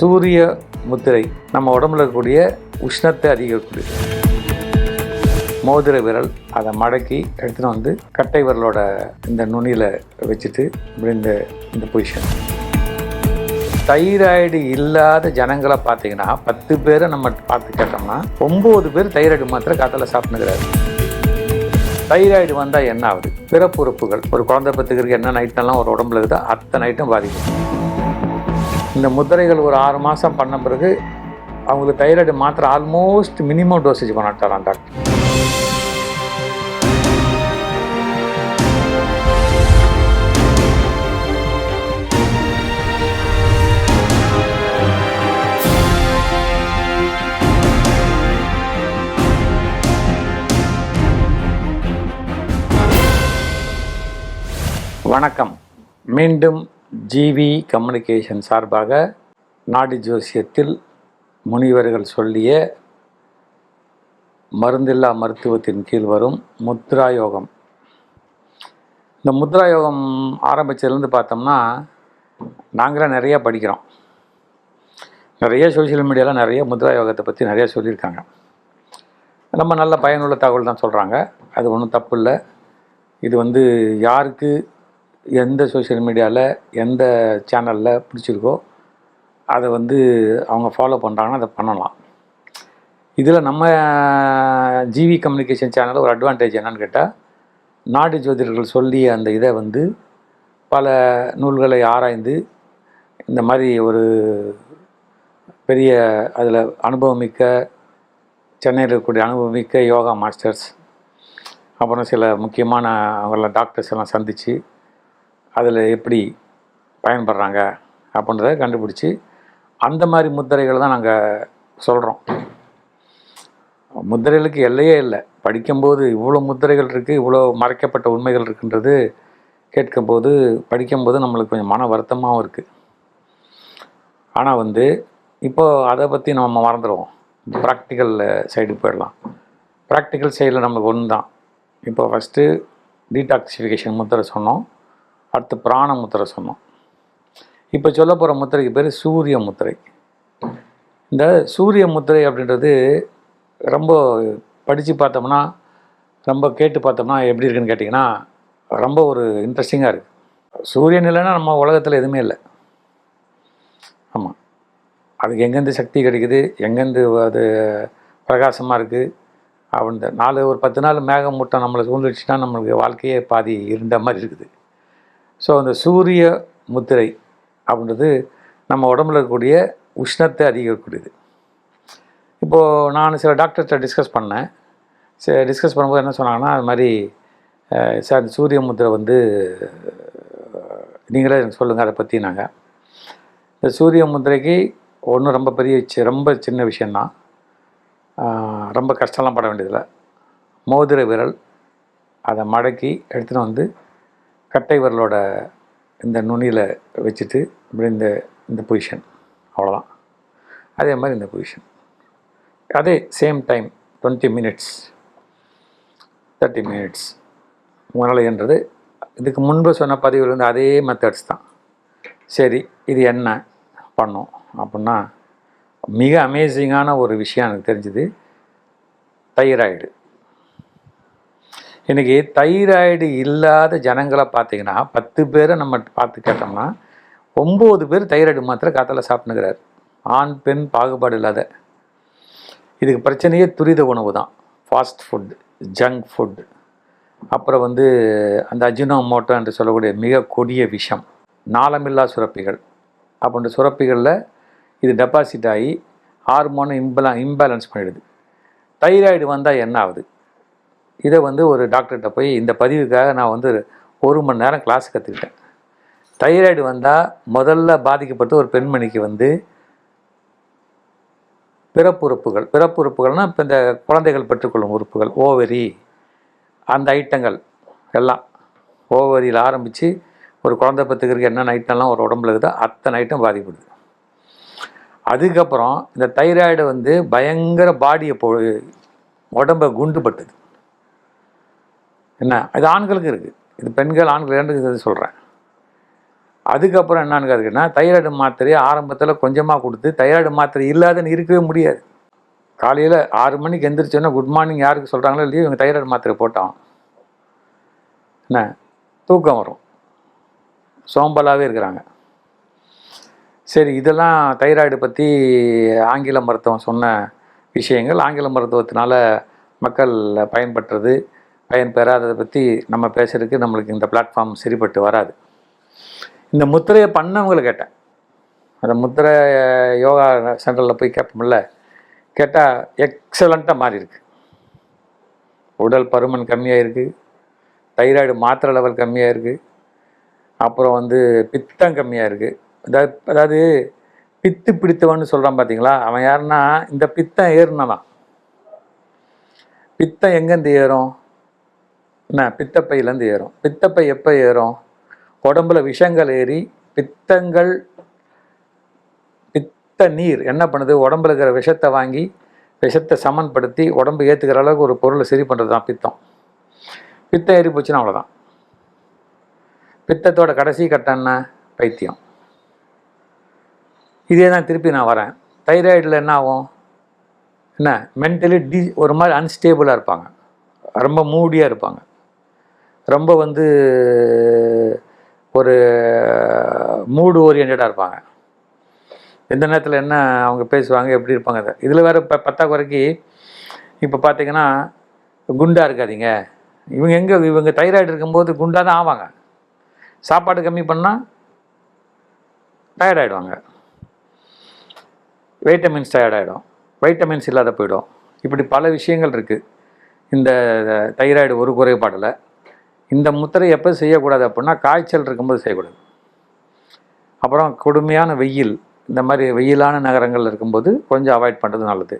சூரிய முத்திரை நம்ம உடம்புல இருக்கக்கூடிய உஷ்ணத்தை அதிகரிக்கக்கூடியது. மோதிர விரல் அதை மடக்கி எடுத்துன்னு வந்து கட்டை விரலோட இந்த நுனியில் வச்சுட்டு இப்படி இந்த இந்த பொசிஷன் தைராய்டு இல்லாத ஜனங்களை பார்த்தீங்கன்னா பத்து பேரை நம்ம பார்த்து கேட்டோம்னா ஒம்பது பேர் தைராய்டு மாத்திரை காத்தால சாப்பிட்டுக்கிறாரு தைராய்டு வந்தால் என்ன ஆகுது? பிறப்புறுப்புகள் ஒரு குழந்தை பத்துக்கிறதுக்கு என்ன நைட்டெல்லாம் ஒரு உடம்புல இருக்குதோ அத்தனை நைட்டும் பாதிக்கும். இந்த முத்திரைகள் ஒரு ஆறு மாதம் பண்ண பிறகு அவங்களுக்கு தைராய்டு மாத்திரை ஆல்மோஸ்ட் மினிமம் டோசேஜ் பண்ணிட்டாராம் டாக்டர் வணக்கம். மீண்டும் ஜிவி கம்யூனிகேஷன் சார்பாக நாடி ஜோசியத்தில் முனிவர்கள் சொல்லிய மருந்தில்லா மருத்துவத்தின் கீழ் வரும் முத்ரா யோகம் இந்த முத்ரா யோகம் ஆரம்பிச்சதுலேருந்து பார்த்தோம்னா நாங்களாம் நிறையா படிக்கிறோம். நிறைய சோஷியல் மீடியாவில் நிறைய முத்ரா யோகத்தை பற்றி நிறையா சொல்லியிருக்காங்க. நம்ம நல்ல பயனுள்ள தகவல் தான் சொல்கிறாங்க அது ஒன்றும் தப்பு இல்லை. இது வந்து யாருக்கு எந்த சோஷியல் மீடியாவில் எந்த சேனலில் பிடிச்சிருக்கோ அதை வந்து அவங்க ஃபாலோ பண்ணுறாங்கன்னா அதை பண்ணலாம். இதில் நம்ம ஜிவி கம்யூனிகேஷன் சேனலில் ஒரு அட்வான்டேஜ் என்னன்னு கேட்டால் நாடு ஜோதிடர்கள் சொல்லிய அந்த இதை வந்து பல நூல்களை ஆராய்ந்து இந்த மாதிரி ஒரு பெரிய அதில் அனுபவமிக்க சென்னையில் இருக்கக்கூடிய அனுபவமிக்க யோகா மாஸ்டர்ஸ் அப்புறம் சில முக்கியமான அவங்கள டாக்டர்ஸ் எல்லாம் சந்தித்து அதில் எப்படி பயன்படுறாங்க அப்படின்றத கண்டுபிடிச்சி அந்த மாதிரி முத்திரைகளை தான் நாங்கள் சொல்கிறோம். முத்திரைகளுக்கு எல்லையே இல்லை. படிக்கும்போது இவ்வளோ முத்திரைகள் இருக்குது இவ்வளோ மறைக்கப்பட்ட உண்மைகள் இருக்குன்றது கேட்கும்போது படிக்கும்போது நம்மளுக்கு கொஞ்சம் மன வருத்தமாகவும் இருக்குது. ஆனால் வந்து இப்போது அதை பற்றி நம்ம மறந்துடுவோம். ப்ராக்டிக்கல் சைடு போயிடலாம். ப்ராக்டிக்கல் சைடில் நம்மளுக்கு ஒன்று தான் இப்போ ஃபஸ்ட்டு டீடாக்சிஃபிகேஷன் முத்திரை சொன்னோம். அடுத்து பிராண முத்திரை சொன்னோம். இப்போ சொல்ல போகிற முத்திரைக்கு பேர் சூரிய முத்திரை. இந்த சூரிய முத்திரை அப்படின்றது ரொம்ப படித்து பார்த்தோம்னா ரொம்ப கேட்டு பார்த்தோம்னா எப்படி இருக்குன்னு கேட்டிங்கன்னா ரொம்ப ஒரு இன்ட்ரெஸ்டிங்காக இருக்குது சூரியன் இல்லைன்னா நம்ம உலகத்தில் எதுவுமே இல்லை. ஆமாம் அதுக்கு எங்கேருந்து சக்தி கிடைக்குது எங்கேருந்து அது பிரகாசமாக இருக்குது அப்படின்ற நாலு ஒரு பத்து நாள் மேகம் மூட்டம் நம்மளை சூழ்ந்துடுச்சுன்னா நம்மளுக்கு வாழ்க்கையே பாதி இருந்த மாதிரி இருக்குது. ஸோ அந்த சூரிய முத்திரை அப்படின்றது நம்ம உடம்புல இருக்கக்கூடிய உஷ்ணத்தை அதிகரிக்கக்கூடியது. இப்போது நான் சில டாக்டர்கிட்ட டிஸ்கஸ் பண்ணேன். சரி டிஸ்கஸ் பண்ணும்போது என்ன சொன்னாங்கன்னா அது மாதிரி சார் இந்த சூரிய முத்திரை வந்து நீங்களே எனக்கு சொல்லுங்கள் அதை பற்றி நாங்கள் இந்த சூரிய முத்திரைக்கு ஒன்றும் ரொம்ப பெரிய ரொம்ப சின்ன விஷயந்தான் ரொம்ப கஷ்டம்லாம் பட வேண்டியதில்லை. மோதிர விரல் அதை மடக்கி எடுத்துகிட்டு வந்து கட்டை விரலோட இந்த நுனியில் வச்சுட்டு இப்படி இந்த இந்த பொசிஷன் அவ்வளோதான் அதே மாதிரி இந்த பொசிஷன் அதே same time twenty minutes thirty minutes முரளைன்றது இதுக்கு முன்பு சொன்ன பதிவில் வந்து அதே மெத்தட்ஸ் தான். சரி இது என்ன பண்ணும் அப்படின்னா மிக அமேசிங்கான ஒரு விஷயம் எனக்கு தெரிஞ்சுது. தைராய்டு இன்றைக்கி தைராய்டு இல்லாத ஜனங்களை பார்த்தீங்கன்னா பத்து பேரை நம்ம பார்த்து கேட்டோம்னா ஒம்பது பேர் தைராய்டு மாத்திரை காத்தால் சாப்பிட்டுக்கிறார் ஆண் பெண் பாகுபாடு இல்லாத. இதுக்கு பிரச்சனையே துரித உணவு தான். ஃபாஸ்ட் ஃபுட் ஜங்க் ஃபுட் அப்புறம் வந்து அந்த அஜினோமோட்டோ என்று சொல்லக்கூடிய மிக கொடிய விஷம். நாளமில்லா சுரப்பிகள். அப்படின்ற சுரப்பிகளில் இது டெபாசிட் ஆகி ஹார்மோனை இம்பலா இம்பேலன்ஸ் பண்ணிடுது. தைராய்டு வந்தால் என்ன ஆகுது? இதை வந்து ஒரு டாக்டர்கிட்ட போய் இந்த பதிவுக்காக நான் வந்து ஒரு மணி நேரம் கிளாஸ் கற்றுக்கிட்டேன் தைராய்டு வந்தால் முதல்ல பாதிக்கப்பட்ட ஒரு பெண்மணிக்கு வந்து பிறப்புறுப்புகள் பிறப்புறுப்புகள்னால் இப்போ இந்த குழந்தைகள் பெற்றுக்கொள்ளும் உறுப்புகள் ஓவரி அந்த ஐட்டங்கள் எல்லாம். ஓவரியில் ஆரம்பித்து ஒரு குழந்தை பெற்றுக்கிறதுக்கு என்னென்ன ஐட்டம்லாம் ஒரு உடம்புல இருக்குதோ அத்தனை ஐட்டம் பாதிப்படுது. அதுக்கப்புறம் இந்த தைராய்டு வந்து பயங்கர பாடியை போ உடம்பை குண்டுபட்டுது. என்ன? இது ஆண்களுக்கு இருக்குது இது பெண்கள் ஆண்கள் ரெண்டுக்கு சொல்கிறேன் அதுக்கப்புறம் என்னன்னு கேட்டுக்கிட்டா தைராய்டு மாத்திரையை ஆரம்பத்தில் கொஞ்சமாக கொடுத்து தைராய்டு மாத்திரை இல்லாதன்னு இருக்கவே முடியாது. காலையில் ஆறு மணிக்கு எந்திரிச்சோன்னா குட் மார்னிங் யாருக்கு சொல்கிறாங்களோ இல்லையோ இவங்க தைராய்டு மாத்திரை போட்டோம் என்ன? தூக்கம் வரும். சோம்பலாகவே இருக்கிறாங்க. சரி இதெல்லாம் தைராய்டு பற்றி ஆங்கில மருத்துவம் சொன்ன விஷயங்கள். ஆங்கில மருத்துவத்தினால மக்கள் பயன்பெற்றது. பயன் பெறாததை பற்றி நம்ம பேசுறதுக்கு நம்மளுக்கு இந்த பிளாட்ஃபார்ம் சரிப்பட்டு வராது. இந்த முத்திரையை பண்ணவங்களை கேட்டேன். அந்த முத்திரை யோகா சென்டரில் போய் கேட்போம்ல கேட்டால் எக்ஸலண்ட்டாக மாறி இருக்கு. உடல் பருமன் கம்மியாக இருக்குது தைராய்டு மாத்திரை லெவல் கம்மியாக இருக்குது அப்புறம் வந்து பித்தம் கம்மியாக இருக்குது அதாவது அதாவது பித்து பிடித்தவன்னு சொல்கிறான் பார்த்தீங்களா அவன் யாருன்னா இந்த பித்தம் ஏறினதான் பித்தம் எங்கேருந்து ஏறும்? என்ன பித்தப்பையிலேருந்து ஏறும். பித்தப்பை எப்போ ஏறும்? உடம்புல விஷங்கள் ஏறி பித்தங்கள் பித்த நீர் என்ன பண்ணுது? உடம்புல இருக்கிற விஷத்தை வாங்கி விஷத்தை சமன்படுத்தி உடம்பு ஏற்றுக்கிற அளவுக்கு ஒரு பொருளை சரி பண்ணுறது தான் பித்தம். பித்தம் ஏறி போச்சுன்னா அவ்வளோதான் பித்தத்தோட கடைசி கட்டம் என்ன? பைத்தியம். இதே தான் திருப்பி நான் வரேன். தைராய்டில் என்ன ஆகும்? என்ன? மென்டலி டி ஒரு மாதிரி அன்ஸ்டேபிளாக இருப்பாங்க. ரொம்ப மூடியாக இருப்பாங்க. ரொம்ப வந்து ஒரு மூடு ஓரியன்டாக இருப்பாங்க. எந்த நேரத்தில் என்ன அவங்க பேசுவாங்க எப்படி இருப்பாங்க இதில் வேறு இப்போ பத்தாக்குறைக்கு இப்போ பார்த்தீங்கன்னா குண்டாக இருக்காதீங்க. இவங்க எங்கே இவங்க தைராய்டு இருக்கும்போது குண்டாக தான் ஆவாங்க. சாப்பாடு கம்மி பண்ணால் டயர்டாயிடுவாங்க வைட்டமின்ஸ் டயர்டாயிடும் வைட்டமின்ஸ் இல்லாத போயிடும். இப்படி பல விஷயங்கள் இருக்குது இந்த தைராய்டு ஒரு குறைபாடில் இந்த முத்திரை எப்போ செய்யக்கூடாது அப்படின்னா காய்ச்சல் இருக்கும்போது செய்யக்கூடாது. அப்புறம் கொடுமையான வெயில் இந்த மாதிரி வெயிலான நகரங்கள் இருக்கும்போது கொஞ்சம் அவாய்ட் பண்ணுறது நல்லது.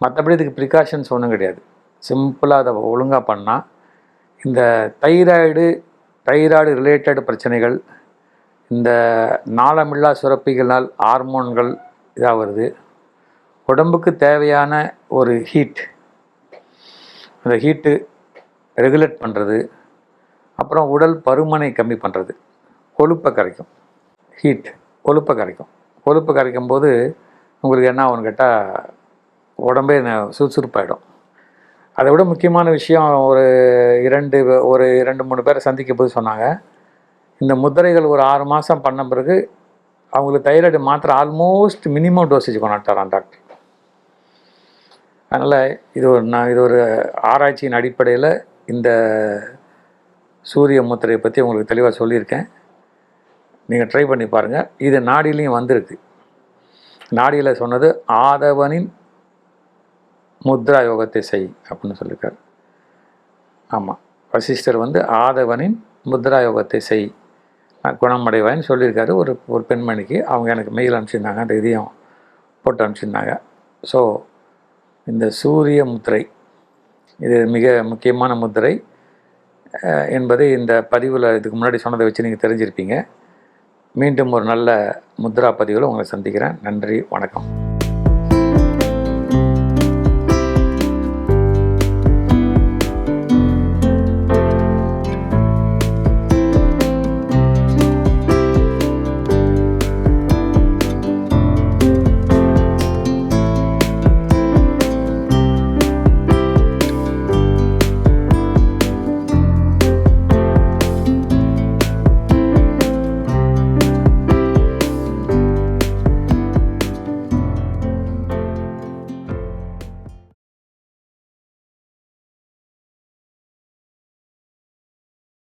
மற்றபடி இதுக்கு ப்ரிகாஷன்ஸ் ஒன்றும் கிடையாது. சிம்பிளாக அதை ஒழுங்காக பண்ணால் இந்த தைராய்டு தைராய்டு ரிலேட்டட் பிரச்சனைகள் இந்த நாளமில்லா சுரப்பிகளால் ஹார்மோன்கள் இதாக வருது உடம்புக்கு தேவையான ஒரு ஹீட் அந்த ஹீட்டு ரெகுலேட் பண்ணுறது அப்புறம் உடல் பருமனை கம்மி பண்ணுறது கொழுப்பை கரைக்கும். ஹீட் கொழுப்பை கரைக்கும். கொழுப்பை கரைக்கும் போது உங்களுக்கு என்ன ஆகும்னு கேட்டால் உடம்பே சுறுசுறுப்பாயிடும். அதை விட முக்கியமான விஷயம் ஒரு இரண்டு ஒரு இரண்டு மூணு பேரை சந்திக்க போது சொன்னாங்க. இந்த முத்திரைகள் ஒரு ஆறு மாதம் பண்ண பிறகு அவங்களுக்கு தைராய்டு மாத்திரை ஆல்மோஸ்ட் மினிமம் டோசேஜ் கொண்டாட்டாராம் டாக்டர். அதனால் இது ஒரு நான் இது ஒரு ஆராய்ச்சியின் அடிப்படையில் இந்த சூரிய முத்திரையை பற்றி உங்களுக்கு தெளிவாக சொல்லியிருக்கேன். நீங்கள் ட்ரை பண்ணி பாருங்கள் இது நாடிலையும் வந்திருக்கு. நாடியில் சொன்னது ஆதவனின் முத்ரா யோகத்தை செய் அப்படின்னு சொல்லியிருக்கார் ஆமாம் வசிஷ்டர் வந்து ஆதவனின் முத்ரா யோகத்தை செய். நான் குணமடைவாயின்னு சொல்லியிருக்காரு. ஒரு ஒரு பெண்மணிக்கு அவங்க எனக்கு மெயில் அனுப்பிச்சிருந்தாங்க. அந்த இதையும் போட்டு அனுப்பிச்சிருந்தாங்க. ஸோ இந்த சூரிய முத்திரை இது மிக முக்கியமான முத்திரை. என்பதை இந்த பதிவில் இதுக்கு முன்னாடி சொன்னதை வச்சு நீங்கள் தெரிஞ்சிருப்பீங்க. மீண்டும் ஒரு நல்ல முத்ரா பதிவில் உங்களை சந்திக்கிறேன். நன்றி வணக்கம்.